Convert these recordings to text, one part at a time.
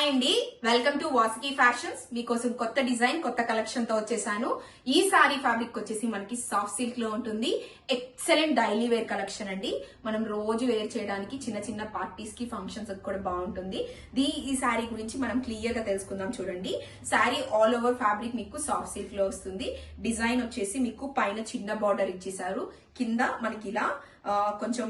Hi అండి. Welcome to Vasuki fashions మీకోసం కొత్త డిజైన్ కొత్త కలెక్షన్తో వచ్చేసాను. ఈ సారీ ఫ్యాబ్రిక్ వచ్చేసి మనకి సాఫ్ట్ సిల్క్లో ఉంటుంది. ఎక్సలెంట్ డైలీ వేర్ కలెక్షన్ అండి. మనం రోజు వేర్ చేయడానికి చిన్న చిన్న పార్టీస్కి ఫంక్షన్స్ కూడా బాగుంటుంది. దీ ఈ సారీ గురించి మనం క్లియర్గా తెలుసుకుందాం చూడండి. సారీ ఆల్ ఓవర్ ఫ్యాబ్రిక్ మీకు సాఫ్ట్ సిల్క్లో వస్తుంది. డిజైన్ వచ్చేసి మీకు పైన చిన్న బార్డర్ ఇచ్చేసారు కింద మనకి ఇలా కొంచెం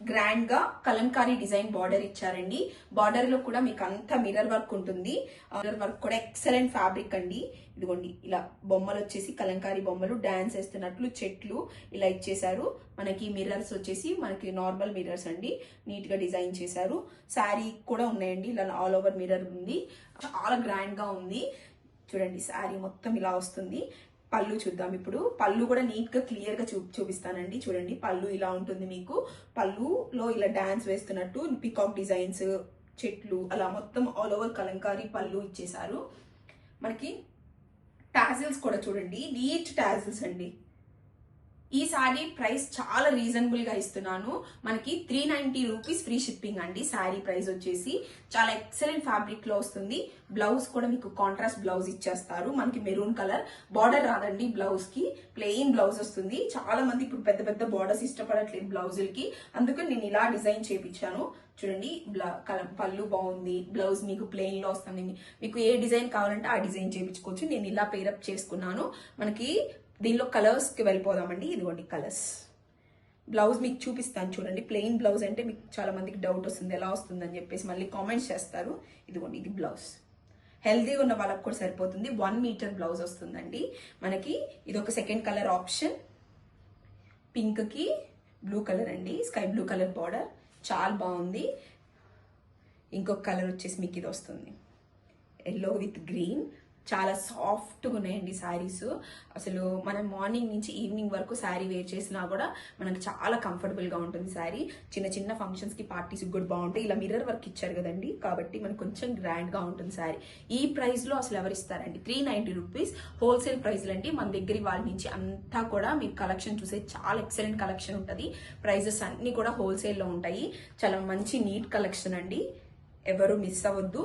గ్రాండ్గా కలంకారీ డిజైన్ బార్డర్ ఇచ్చారండి. బార్డర్లో కూడా మీకు అంత మిర్రర్ వర్క్ ఉంటుంది. మిర్రర్ వర్క్ కూడా ఎక్సలెంట్ ఫ్యాబ్రిక్ అండి. ఇదిగోండి ఇలా బొమ్మలు వచ్చేసి కలంకారీ బొమ్మలు డాన్స్ వేస్తున్నట్లు చెట్లు ఇలా ఇచ్చేసారు మనకి మిర్రర్స్ వచ్చేసి మనకి నార్మల్ మిర్రర్స్ అండి. నీట్గా డిజైన్ చేశారు. శారీ కూడా ఉన్నాయండి. ఇలా ఆల్ ఓవర్ మిర్రర్ ఉంది. చాలా గ్రాండ్గా ఉంది. చూడండి శారీ మొత్తం ఇలా వస్తుంది. పళ్ళు చూద్దాం ఇప్పుడు. పళ్ళు కూడా నీట్గా క్లియర్గా చూ చూపిస్తానండి. చూడండి పళ్ళు ఇలా ఉంటుంది మీకు. పళ్ళులో ఇలా డ్యాన్స్ వేస్తున్నట్టు పికాక్ డిజైన్స్ చెట్లు అలా మొత్తం ఆల్ ఓవర్ కలంకారీ పళ్ళు ఇచ్చేసారు మనకి టాజిల్స్ కూడా చూడండి. నీట్ టాజిల్స్ అండి. ఈ శారీ ప్రైస్ చాలా రీజనబుల్గా ఇస్తున్నాను. మనకి three ninety rupees free shipping అండి. సారీ ప్రైస్ వచ్చేసి చాలా ఎక్సలెంట్ ఫ్యాబ్రిక్లో వస్తుంది. బ్లౌజ్ కూడా మీకు కాంట్రాస్ట్ బ్లౌజ్ ఇచ్చేస్తారు. మనకి మెరూన్ కలర్ బార్డర్ రాదండి బ్లౌజ్కి. ప్లెయిన్ బ్లౌజ్ వస్తుంది. చాలా మంది ఇప్పుడు పెద్ద పెద్ద బార్డర్స్ ఇష్టపడట్లేదు బ్లౌజులకి అందుకని నేను ఇలా డిజైన్ చేపించాను. చూడండి పళ్ళు బాగుంది. బ్లౌజ్ మీకు ప్లెయిన్లో వస్తుంది మీకు ఏ డిజైన్ కావాలంటే ఆ డిజైన్ చేపించుకోవచ్చు. నేను ఇలా పేరప్ చేసుకున్నాను. మనకి దీనిలో కలర్స్కి వెళ్ళిపోదామండి. ఇదిగోండి కలర్స్. బ్లౌజ్ మీకు చూపిస్తాను చూడండి. ప్లెయిన్ బ్లౌజ్ అంటే మీకు చాలా మందికి డౌట్ వస్తుంది ఎలా వస్తుందని చెప్పేసి మళ్ళీ కామెంట్స్ చేస్తారు. ఇదిగోండి ఇది బ్లౌజ్. హెల్దీ ఉన్న వాళ్ళకి కూడా సరిపోతుంది. వన్ మీటర్ బ్లౌజ్ వస్తుందండి. మనకి ఇది ఒక సెకండ్ కలర్ ఆప్షన్. పింక్కి బ్లూ కలర్ అండి. Sky blue colour border. చాలా బాగుంది. ఇంకొక కలర్ వచ్చేసి మీకు ఇది వస్తుంది. Yellow with green. చాలా సాఫ్ట్గా ఉన్నాయండి శారీస్. అసలు మనం మార్నింగ్ నుంచి ఈవినింగ్ వరకు శారీ వేర్ చేసినా కూడా మనకు చాలా కంఫర్టబుల్గా ఉంటుంది శారీ. చిన్న చిన్న ఫంక్షన్స్కి పార్టీస్కి కూడా బాగుంటాయి. ఇలా మిర్రర్ వర్క్ ఇచ్చారు కదండి. కాబట్టి మనకు కొంచెం గ్రాండ్గా ఉంటుంది శారీ. ఈ ప్రైస్లో అసలు ఎవరు ఇస్తారండి? Three ninety rupees. హోల్సేల్ ప్రైస్లు అండి. మన దగ్గర వాళ్ళ నుంచి అంతా కూడా మీకు కలెక్షన్ చూసే చాలా ఎక్సలెంట్ కలెక్షన్ ఉంటుంది. ప్రైజెస్ అన్నీ కూడా హోల్సేల్లో ఉంటాయి. చాలా మంచి నీట్ కలెక్షన్ అండి. ఎవరు మిస్ అవ్వద్దు.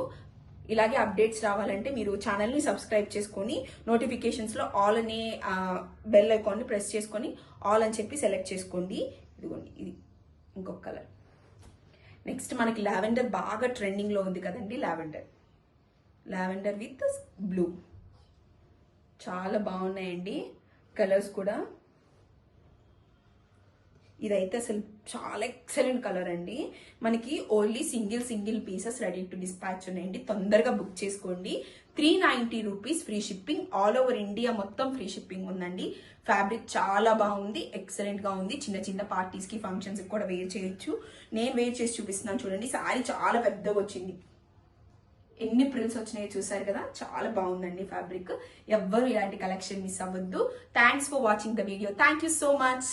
ఇలాగే అప్డేట్స్ రావాలంటే మీరు ఛానల్ని సబ్స్క్రైబ్ చేసుకొని నోటిఫికేషన్స్లో ఆల్ అనే బెల్ ఐకాన్ని ప్రెస్ చేసుకొని ఆల్ అని చెప్పి సెలెక్ట్ చేసుకోండి. ఇదిగోండి ఇది ఇంకొక కలర్ నెక్స్ట్ మనకి లావెండర్ బాగా ట్రెండింగ్లో ఉంది కదండి లావెండర్ లావెండర్ విత్ బ్లూ చాలా బాగున్నాయండి కలర్స్ కూడా. ఇదైతే అసలు చాలా ఎక్సలెంట్ కలర్ అండి. మనకి only single single pieces ready to dispatch ఉన్నాయండి. తొందరగా బుక్ చేసుకోండి. Three ninety rupees free shipping all over India మొత్తం ఫ్రీ షిప్పింగ్ ఉందండి. ఫ్యాబ్రిక్ చాలా బాగుంది ఎక్సలెంట్గా ఉంది. చిన్న చిన్న పార్టీస్కి ఫంక్షన్స్కి కూడా వేర్ చేయొచ్చు. నేను వేర్ చేసి చూపిస్తున్నాను చూడండి. సారీ చాలా పెద్దగా వచ్చింది. ఎన్ని ప్రిల్స్ వచ్చినాయో చూసారు కదా? చాలా బాగుందండి ఫ్యాబ్రిక్ ఎవ్వరు ఇలాంటి కలెక్షన్ మిస్ అవ్వద్దు. Thanks for watching the video thank you so much